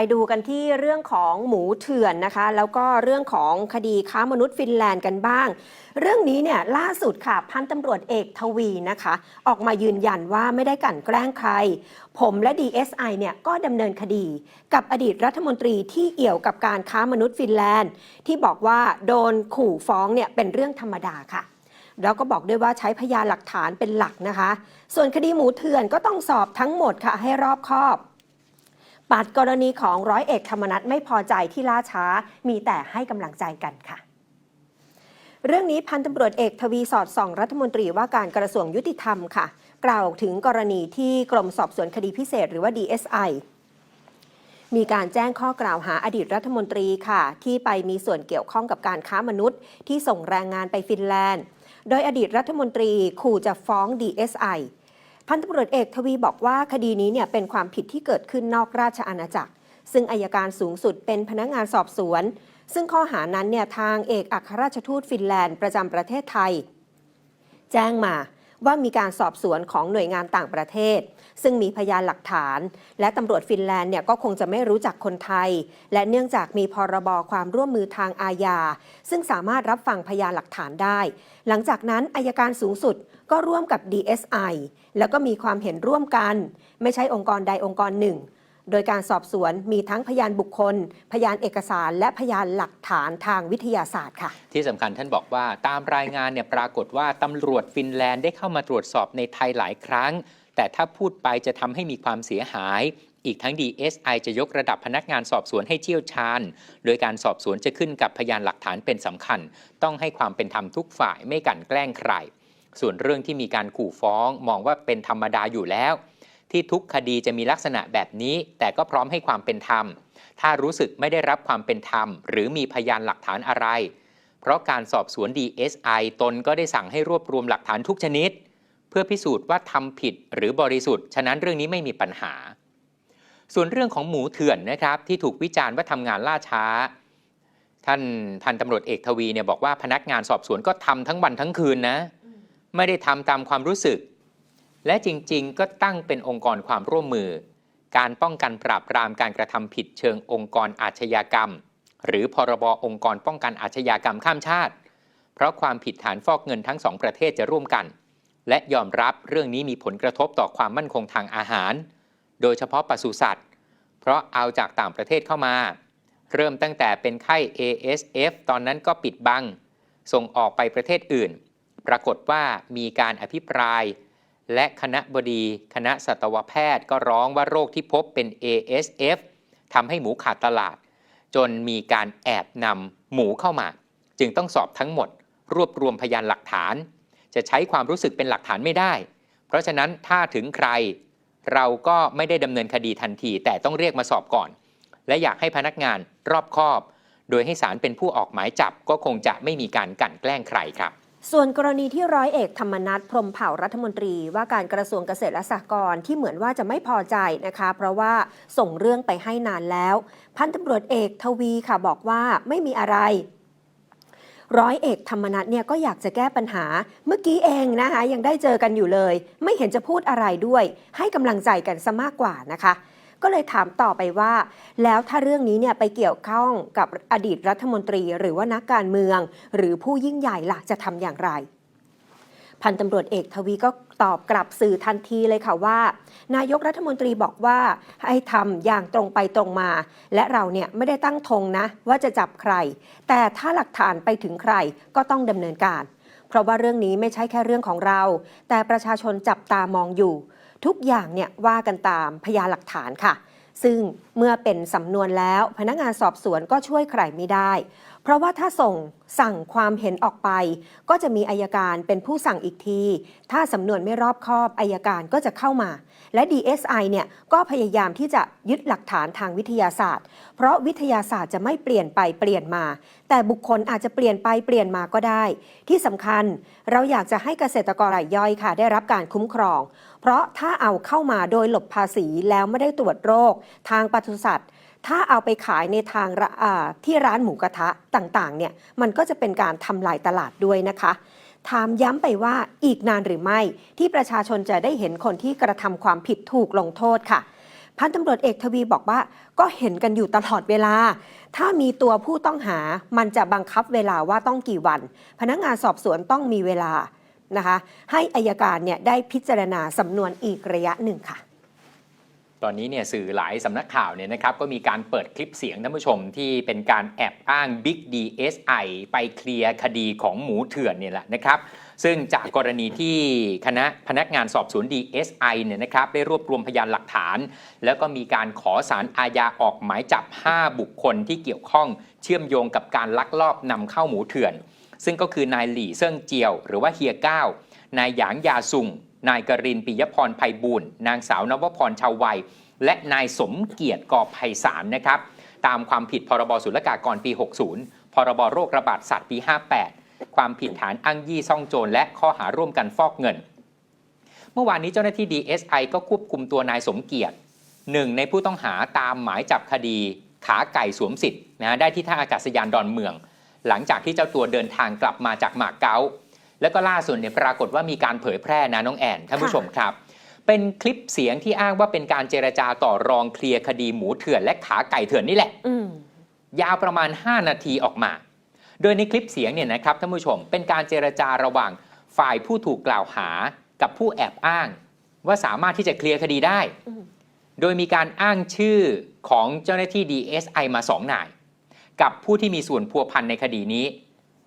ไปดูกันที่เรื่องของหมูเถื่อนนะคะ แล้วก็เรื่องของคดีค้ามนุษย์ฟินแลนด์กันบ้าง เรื่องนี้เนี่ยล่าสุดค่ะพันตำรวจเอกทวีนะคะ ออกมายืนยันว่าไม่ได้กลั่นแกล้งใคร ผมและ DSI เนี่ยก็ดำเนินคดี กับอดีตรัฐมนตรีที่เกี่ยวกับการค้ามนุษย์ฟินแลนด์ ที่บอกว่าโดนขู่ฟ้องเนี่ยเป็นเรื่องธรรมดาค่ะแล้วก็บอกด้วยว่าใช้พยานหลักฐานเป็นหลักนะคะ ส่วนคดีหมูเถื่อนก็ต้องสอบทั้งหมดค่ะให้รอบคอบ ปัดกรณีของร้อยเอกธรรมนัฐไม่พอใจที่ล่าช้า มีแต่ให้กำลังใจกันค่ะเรื่องนี้พันตำรวจเอกทวีสอดส่อง รัฐมนตรีว่าการกระทรวงยุติธรรมค่ะ กล่าวถึงกรณีที่กรมสอบสวนคดีพิเศษหรือว่า DSI มีการแจ้งข้อกล่าวหาอดีตรัฐมนตรีค่ะ ที่ไปมีส่วนเกี่ยวข้องกับการค้ามนุษย์ ที่ส่งแรงงานไปฟินแลนด์ โดยอดีตรัฐมนตรีขู่จะฟ้อง DSI พันตำรวจเอกทวีบอกว่าคดีนี้เนี่ยเป็นความผิดที่เกิดขึ้นนอกราชอาณาจักร ซึ่งอายการสูงสุดเป็นพนักงานสอบสวน ซึ่งข้อหานั้นเนี่ยทางเอกอัครราชทูตฟินแลนด์ประจำประเทศไทย แจ้งมา ว่ามีการสอบสวนของหน่วยงานต่างประเทศ ซึ่งมีพยานหลักฐาน และตำรวจฟินแลนด์เนี่ยก็คงจะไม่รู้จักคนไทย และเนื่องจากมีพรบความร่วมมือทางอาญาซึ่งสามารถรับฟังพยานหลักฐานได้ หลังจากนั้นอายการสูงสุดก็ร่วมกับ DSI แล้วก็มีความเห็นร่วมกัน ไม่ใช่องค์กรใดองค์กรหนึ่ง โดยการสอบสวนมีทั้งพยานบุคคล พยานเอกสาร และพยานหลักฐานทางวิทยาศาสตร์ค่ะ ที่สำคัญท่านบอกว่าตามรายงานเนี่ยปรากฏว่าตำรวจฟินแลนด์ได้เข้ามาตรวจสอบในไทยหลายครั้ง แต่ถ้าพูดไปจะทำให้มีความเสียหายอีกทั้ง DSI จะยกระดับพนักงานสอบสวนให้เชี่ยวชาญ โดยการสอบสวนจะขึ้นกับพยานหลักฐานเป็นสำคัญ ต้องให้ความเป็นธรรมทุกฝ่ายไม่กันแกล้งใคร ส่วนเรื่องที่มีการขู่ฟ้องมองว่าเป็นธรรมดาอยู่แล้ว ที่ทุกคดีจะมีลักษณะแบบนี้ แต่ก็พร้อมให้ความเป็นธรรม ถ้ารู้สึกไม่ได้รับความเป็นธรรม หรือมีพยานหลักฐานอะไร เพราะการสอบสวน DSI ตนก็ได้สั่งให้รวบรวมหลักฐานทุกชนิด เพื่อพิสูจน์ว่าทำผิดหรือบริสุทธิ์ฉะนั้นเรื่องนี้ไม่มีปัญหา ส่วนเรื่องของหมูเถื่อนนะครับที่ถูกวิจารณ์ว่าทำงานล่าช้า ท่านพันตำรวจเอกทวีเนี่ยบอกว่าพนักงานสอบสวนก็ทำทั้งวันทั้งคืนนะไม่ได้ทำตามความรู้สึก และจริงๆ ก็ตั้งเป็นองค์กรความร่วมมือ การป้องกันปราบปรามการกระทำผิดเชิงองค์กรอาชญากรรม หรือพรบองค์กรป้องกันอาชญากรรมข้ามชาติ เพราะความผิดฐานฟอกเงินทั้งสองประเทศจะร่วมกัน และยอมรับเรื่องนี้มีผลกระทบต่อความมั่นคงทางอาหาร โดยเฉพาะปศุสัตว์ เพราะเอาจากต่างประเทศเข้ามา เริ่มตั้งแต่เป็นไข้ ASF ตอนนั้นก็ปิดบัง ส่งออกไปประเทศอื่น ปรากฏว่ามีการอภิปราย และคณะบดีคณะสัตวแพทย์ก็ร้องว่าโรคที่พบเป็น ASF ทำให้หมูขาดตลาด จนมีการแอบนำหมูเข้ามา จึงต้องสอบทั้งหมด รวบรวมพยานหลักฐาน จะใช้ความรู้สึกเป็นหลักฐานไม่ได้ เพราะฉะนั้นถ้าถึงใคร เราก็ไม่ได้ดำเนินคดีทันที แต่ต้องเรียกมาสอบก่อน และอยากให้พนักงานรอบคอบ โดยให้ศาลเป็นผู้ออกหมายจับก็คงจะไม่มีการกั่นแกล้งใครครับ ส่วนกรณีที่ร้อยเอกธรรมนัฐพรมเผ่ารัฐมนตรีว่าการกระทรวงเกษตรและสหกรณ์ที่เหมือนว่าจะไม่พอใจนะคะ เพราะว่าส่งเรื่องไปให้นานแล้ว พันตำรวจเอกทวีค่ะบอกว่าไม่มีอะไรร้อยเอกธรรมนัฐเนี่ยก็อยากจะแก้ปัญหา เมื่อกี้เองนะคะยังได้เจอกันอยู่เลย ไม่เห็นจะพูดอะไรด้วย ให้กำลังใจกันซะมากกว่านะคะ ก็เลยถามต่อไปว่า แล้วถ้าเรื่องนี้เนี่ยไปเกี่ยวข้องกับอดีตรัฐมนตรีหรือว่านักการเมือง หรือผู้ยิ่งใหญ่ล่ะจะทำอย่างไรพันตำรวจเอกทวีก็ตอบกลับสื่อทันทีเลยค่ะว่า นายกรัฐมนตรีบอกว่าให้ทำอย่างตรงไปตรงมา และเราเนี่ยไม่ได้ตั้งธงนะ ว่าจะจับใคร แต่ถ้าหลักฐานไปถึงใครก็ต้องดำเนินการ เพราะว่าเรื่องนี้ไม่ใช่แค่เรื่องของเรา แต่ประชาชนจับตามองอยู่ ทุกอย่างเนี่ยว่ากันตามพยานหลักฐานค่ะ ซึ่งเมื่อเป็นสำนวนแล้วพนักงานสอบสวนก็ช่วยใครไม่ได้ เพราะว่าถ้าส่งสั่งความเห็นออกไป ก็จะมีอายการเป็นผู้สั่งอีกที ถ้าสำนวนไม่รอบคอบอายการก็จะเข้ามา และ DSI เนี่ยก็พยายามที่จะยึดหลักฐานทางวิทยาศาสตร์ เพราะวิทยาศาสตร์จะไม่เปลี่ยนไปเปลี่ยนมา แต่บุคคลอาจจะเปลี่ยนไปเปลี่ยนมาก็ได้ ที่สำคัญเราอยากจะให้เกษตรกรรายย่อยค่ะ ได้รับการคุ้มครอง เพราะถ้าเอาเข้ามาโดยหลบภาษีแล้วไม่ได้ตรวจโรค ทางปศุสัตว์ ถ้าเอาไปขายในทางที่ร้านหมูกระทะต่างๆเนี่ยมันก็จะเป็นการทำลายตลาดด้วยนะคะ ถามย้ำไปว่าอีกนานหรือไม่ที่ประชาชนจะได้เห็นคนที่กระทำความผิดถูกลงโทษค่ะพันตำรวจเอกทวีบอกว่าก็เห็นกันอยู่ตลอดเวลา ถ้ามีตัวผู้ต้องหามันจะบังคับเวลาว่าต้องกี่วัน พนักงานสอบสวนต้องมีเวลานะคะ ให้อายการเนี่ยได้พิจารณาสำนวนอีกระยะหนึ่งค่ะ ตอนนี้เนี่ยสื่อหลายสำนักข่าวเนี่ยนะครับก็มีการเปิดคลิปเสียงท่านผู้ชมที่เป็นการแอบอ้าง Big DSI ไปเคลียร์คดีของหมูเถื่อนเนี่ยแหละนะครับซึ่งจากกรณีที่คณะพนักงานสอบสวน DSI เนี่ยนะครับได้รวบรวมพยานหลักฐาน แล้วก็มีการขอสารอาญาออกหมายจับ 5 บุคคลที่เกี่ยวข้องเชื่อมโยงกับการลักลอบนำเข้าหมูเถื่อน ซึ่งก็คือนายหลี่เซิ่งเจียว หรือว่าเฮียก้าวนายหยางยาซุง นายกรินปิยพรไพบูลย์นางสาวนวพรชาววัย และนายสมเกียรติกอบไพศาลนะครับตามความผิดพรบศุลกากรปี 60 พรบโรคระบาดสัตว์ปี 58 ความผิดฐานอ้างยี่ซ่องโจรและข้อหาร่วมกันฟอกเงิน เมื่อวานนี้เจ้าหน้าที่ DSI ก็ควบคุมตัวนายสมเกียรติหนึ่งในผู้ต้องหาตามหมายจับคดีขาไก่สวมสิทธิ์นะได้ที่ท่าอากาศยานดอนเมือง หลังจากที่เจ้าตัวเดินทางกลับมาจากหมากเก๊า แล้วก็ล่าสุดเนี่ยปรากฏว่ามีการเผยแพร่นะน้องแอนท่านผู้ชมครับ เป็นคลิปเสียงที่อ้างว่าเป็นการเจรจาต่อรองเคลียร์คดีหมูเถื่อนและขาไก่เถื่อนนี่แหละอืมยาวประมาณ 5 นาทีออกมา โดยในคลิปเสียงเนี่ยนะครับท่านผู้ชม เป็นการเจรจาระหว่างฝ่ายผู้ถูกกล่าวหากับผู้แอบอ้าง ว่าสามารถที่จะเคลียร์คดีได้ อืมโดยมีการอ้างชื่อของเจ้าหน้าที่ DSI มาสองนาย กับผู้ที่มีส่วนพัวพันในคดีนี้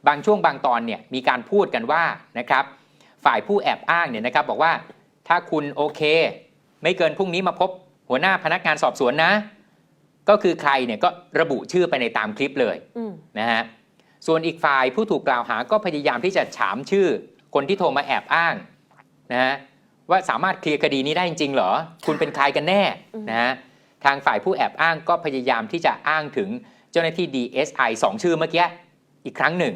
บางช่วงบางตอนเนี่ยมีการพูดกันว่านะครับฝ่ายผู้แอบอ้างเนี่ยนะครับบอกว่าถ้าคุณโอเค ไม่เกินพรุ่งนี้มาพบหัวหน้าพนักงานสอบสวนนะ ก็คือใครเนี่ยก็ระบุชื่อไปในตามคลิปเลยอืมนะฮะส่วนอีกฝ่ายผู้ถูกกล่าวหาก็พยายามที่จะฉามชื่อ คนที่โทรมาแอบอ้างนะฮะว่าสามารถเคลียร์คดีนี้ได้จริงๆเหรอ คุณเป็นใครกันแน่นะฮะทางฝ่ายผู้แอบอ้างก็พยายามที่จะอ้างถึงเจ้าหน้าที่ DSI 2 ชื่อเมื่อกี้อีกครั้งหนึ่ง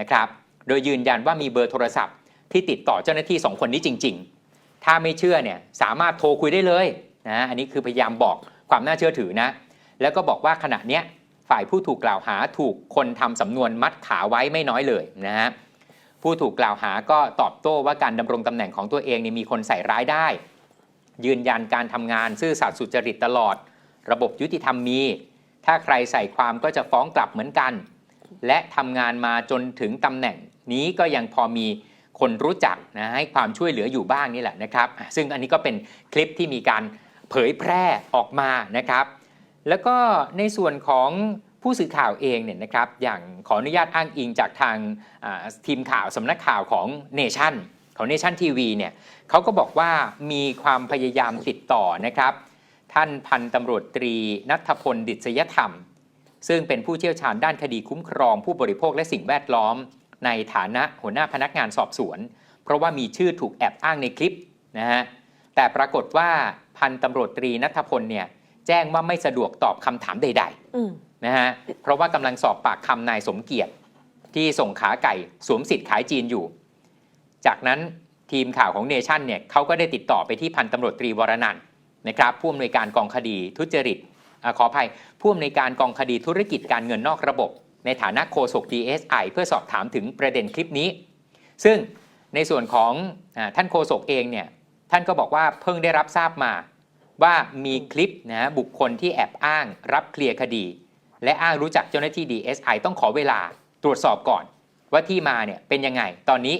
นะครับ โดยยืนยันว่ามีเบอร์โทรศัพท์ที่ติดต่อเจ้าหน้าที่ 2 คนนี้จริง ๆ ถ้าไม่เชื่อเนี่ยสามารถโทรคุยได้เลยนะอันนี้คือพยายามบอกความน่าเชื่อถือนะ แล้วก็บอกว่าขณะเนี้ยฝ่ายผู้ถูกกล่าวหาถูกคนทำสำนวนมัดขาไว้ไม่น้อยเลยนะฮะผู้ถูกกล่าวหาก็ตอบโต้ว่าการดำรงตำแหน่งของตัวเองเนี่ยมีคนใส่ร้ายได้ ยืนยันการทำงานซื่อสัตย์สุจริตตลอด ระบบยุติธรรมมี ถ้าใครใส่ความก็จะฟ้องกลับเหมือนกัน และทำงานมาจนถึงตำแหน่งนี้ก็ยังพอมีคนรู้จักนะให้ความช่วยเหลืออยู่บ้างนี่แหละนะครับ ซึ่งอันนี้ก็เป็นคลิปที่มีการเผยแพร่ออกมานะครับ แล้วก็ในส่วนของผู้สื่อข่าวเองเนี่ยนะครับ อย่างขออนุญาตอ้างอิงจากทางทีมข่าวสำนักข่าวของเนชั่นของเนชั่นทีวีเนี่ยเขาก็บอกว่ามีความพยายามติดต่อนะครับ ท่านพันตำรวจตรีนัทพลดิษยธรรม ซึ่งเป็นผู้เชี่ยวชาญด้านคดีคุ้มครองผู้บริโภคและสิ่งแวดล้อม ในฐานะหัวหน้าพนักงานสอบสวน เพราะว่ามีชื่อถูกแอบอ้างในคลิปนะฮะแต่ปรากฏว่าพันตำรวจตรีนัทพลเนี่ยแจ้งว่าไม่สะดวกตอบคำถามใดๆนะฮะเพราะว่ากำลังสอบปากคำนายสมเกียรติ ที่ส่งขาไก่สวมสิทธิ์ขายจีนอยู่ จากนั้นทีมข่าวของเนชั่นเนี่ยเขาก็ได้ติดต่อไปที่พันตำรวจตรีวรนันท์นะครับผู้อำนวยการกองคดีทุจริต ขออภัยผู้อำนวยการกองคดีธุรกิจการเงินนอกระบบ ในฐานะโฆษก DSI เพื่อสอบถามถึงประเด็นคลิปนี้ ซึ่งในส่วนของอท่านโฆษกเองเนี่ยท่านก็บอกว่าเพิ่งได้รับทราบมาว่ามีคลิปนะบุคคลที่แอบอ้างรับเคลียร์คดี และอ้างรู้จักเจ้าหน้าที่ DSI ต้องขอเวลาตรวจสอบก่อน ว่าที่มาเนี่ยเป็นยังไง ตอนนี้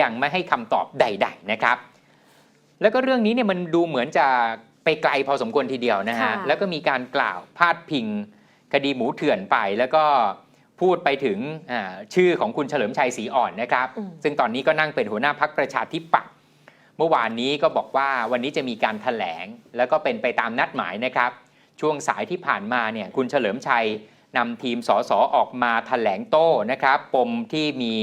ยังไม่ให้คำตอบใด ๆนะครับ แล้วก็เรื่องนี้เนี่ยมันดูเหมือนจะ ไปไกลพอสมควรทีเดียวนะฮะ ค่ะ แล้วก็มีการกล่าวพาดพิงคดีหมูเถื่อนไปแล้วก็พูดไปถึงอ่าชื่อของคุณเฉลิมชัยศรีอ่อนนะครับ อืม ซึ่งตอนนี้ก็นั่งเป็นหัวหน้าพักประชาธิปัตย์เมื่อวานนี้ก็บอกว่าวันนี้จะมีการถแถลง แล้วก็เป็นไปตามนัดหมายนะครับ ช่วงสายที่ผ่านมาเนี่ยคุณเฉลิมชัยนำทีมสสออกมาถแถลงโต้นะครับปมที่มี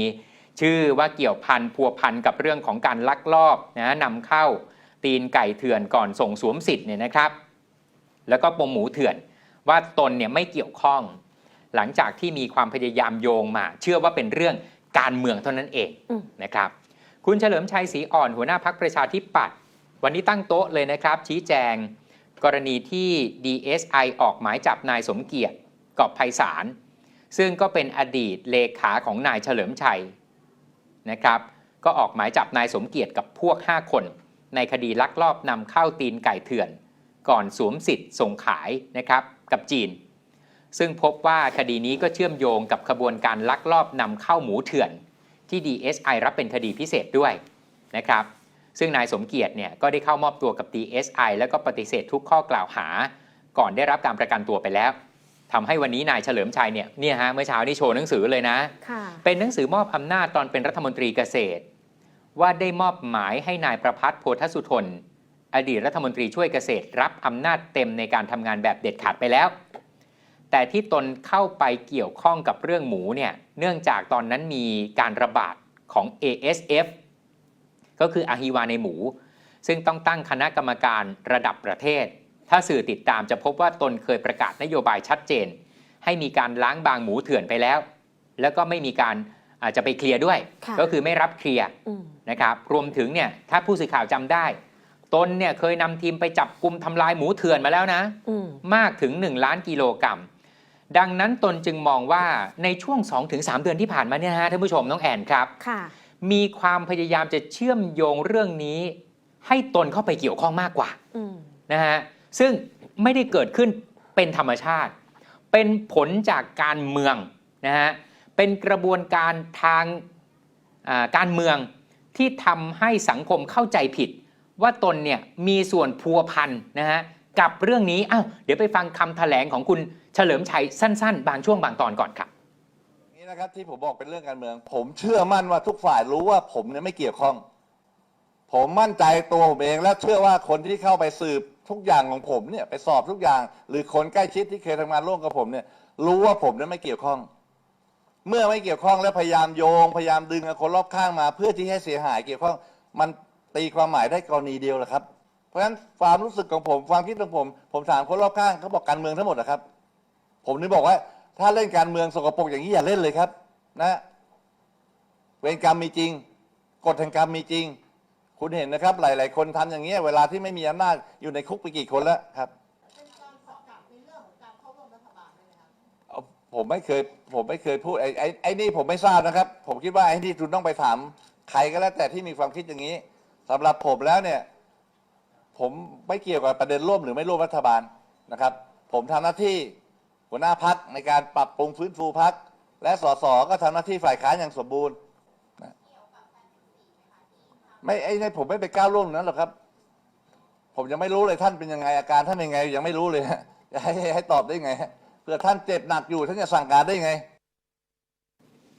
ชื่อว่าเกี่ยวพันพัวพันกับเรื่องของการลักลอบนะนำเข้า ตีนไก่เถื่อนก่อนส่งสวมสิทธิ์เนี่ยนะครับ แล้วก็ปมหมูเถื่อนว่าตนเนี่ยไม่เกี่ยวข้อง หลังจากที่มีความพยายามโยงมา เชื่อว่าเป็นเรื่องการเมืองเท่านั้นเองอืมนะครับ คุณเฉลิมชัยศรีอ่อนหัวหน้าพักประชาธิปัตย์วันนี้ตั้งโต๊ะเลยนะครับ ชี้แจง กรณีที่ DSI ออกหมายจับนายสมเกียรติกอบไพศาลซึ่งก็เป็นอดีตเลขาของนายเฉลิมชัยนะครับ ก็ออกหมายจับนายสมเกียรติกับพวก 5 คน ในคดีลักลอบนำเข้าตีนไก่เถื่อน ก่อนสวมสิทธิ์ส่งขายนะครับกับจีน ซึ่งพบว่าคดีนี้ก็เชื่อมโยงกับขบวนการลักลอบนำเข้าหมูเถื่อน ที่ DSI รับเป็นคดีพิเศษด้วยนะครับซึ่งนายสมเกียรติเนี่ยก็ได้เข้ามอบตัวกับ DSI แล้วก็ปฏิเสธทุกข้อกล่าวหา ก่อนได้รับการประกันตัวไปแล้วทำให้วันนี้นายเฉลิมชัยเนี่ยเนี่ยฮะเมื่อเช้านี่โชว์หนังสือเลยนะค่ะเป็นหนังสือมอบอำนาจตอนเป็นรัฐมนตรีเกษตร ว่าได้มอบหมายให้นายประพัฒน์โพธสุทน อดีตรัฐมนตรีช่วยเกษตรรับอำนาจเต็มในการทำงานแบบเด็ดขาดไปแล้ว แต่ที่ตนเข้าไปเกี่ยวข้องกับเรื่องหมูเนี่ยเนื่องจากตอนนั้นมีการระบาดของ ASF ก็คืออะฮิวาในหมู ซึ่งต้องตั้งคณะกรรมการระดับประเทศ ถ้าสื่อติดตามจะพบว่าตนเคยประกาศนโยบายชัดเจน ให้มีการล้างบางหมูเถื่อนไปแล้ว แล้วก็ไม่มีการ อาจจะไปเคลียร์ด้วย ค่ะก็คือไม่รับเคลียร์อืมนะครับรวมถึงเนี่ยถ้าผู้สื่อข่าวจำได้ตนเนี่ยเคยนำทีมไปจับกลุ่มทำลายหมูเถื่อนมาแล้วนะ อืมมากถึง 1 ล้านกิโลกรัม ดังนั้นตนจึงมองว่าในช่วง 2-3 เดือนที่ผ่านมาเนี่ยนะฮะท่านผู้ชมน้องแอนครับ ค่ะ มีความพยายามจะเชื่อมโยงเรื่องนี้ ให้ตนเข้าไปเกี่ยวข้องมากกว่าอืมนะฮะซึ่งไม่ได้เกิดขึ้นเป็นธรรมชาติ เป็นผลจากการเมืองนะฮะ เป็นกระบวนการทางการเมืองที่ทำให้สังคมเข้าใจผิด ว่าตนเนี่ยมีส่วนพัวพันนะฮะกับเรื่องนี้อ้าวเดี๋ยวไปฟังคำแถลงของคุณเฉลิมชัยสั้น ๆ บางช่วงบางตอนก่อนครับนี่นะครับที่ผมบอกเป็นเรื่องการเมือง ผมเชื่อมั่นว่าทุกฝ่ายรู้ว่าผมเนี่ยไม่เกี่ยวข้อง ผมมั่นใจตัวผมเองและเชื่อว่าคนที่เข้าไปสืบทุกอย่างของผมเนี่ยไปสอบทุกอย่าง หรือคนใกล้ชิดที่เคยทำงานร่วมกับผมเนี่ยรู้ว่าผมเนี่ยไม่เกี่ยวข้อง เมื่อไม่เกี่ยวข้องแล้วพยายามโยง พยายามดึงคนรอบข้างมา เพื่อที่ให้เสียหายเกี่ยวข้องมันตีความหมายได้กรณีเดียวแหละครับ เพราะฉะนั้นความรู้สึกของผมความคิดของผม ผมถามคนรอบข้างเขาบอกการเมืองทั้งหมดนะครับ ผมนึกบอกว่า ถ้าเล่นการเมืองสกปรกอย่างนี้อย่าเล่นเลยครับ นะ เวรกรรมมีจริงกฎแห่งกรรมมีจริง คุณเห็นนะครับ หลาย ๆ คนทำอย่างเงี้ยเวลาที่ไม่มีอำนาจอยู่ในคุกไปกี่คนแล้วครับเอา ผมไม่เคยผมไม่เคยพูดไอ้ไอ้ไอ้นี่ผมไม่ทราบนะครับ ผมคิดว่าไอ้นี่คุณต้องไปถามใครก็แล้วแต่ที่มีความคิดอย่างนี้สำหรับผมแล้วเนี่ย ผมไม่เกี่ยวกับประเด็นร่วมหรือไม่ร่วมรัฐบาลนะครับ ผมทำหน้าที่หัวหน้าพักในการปรับปรุงฟื้นฟูพักและสสก็ทำหน้าที่ฝ่ายค้านอย่างสมบูรณ์นะไม่ไอ้ในผมไม่ไปก้าวล่วงนั้นหรอกครับ ผมยังไม่รู้เลยท่านเป็นยังไงอาการท่านเป็นยังไง ยังไม่รู้เลยจะให้ให้ให้ตอบได้ไงฮะ เผื่อท่านเจ็บหนักอยู่ท่านจะสั่งการได้ไง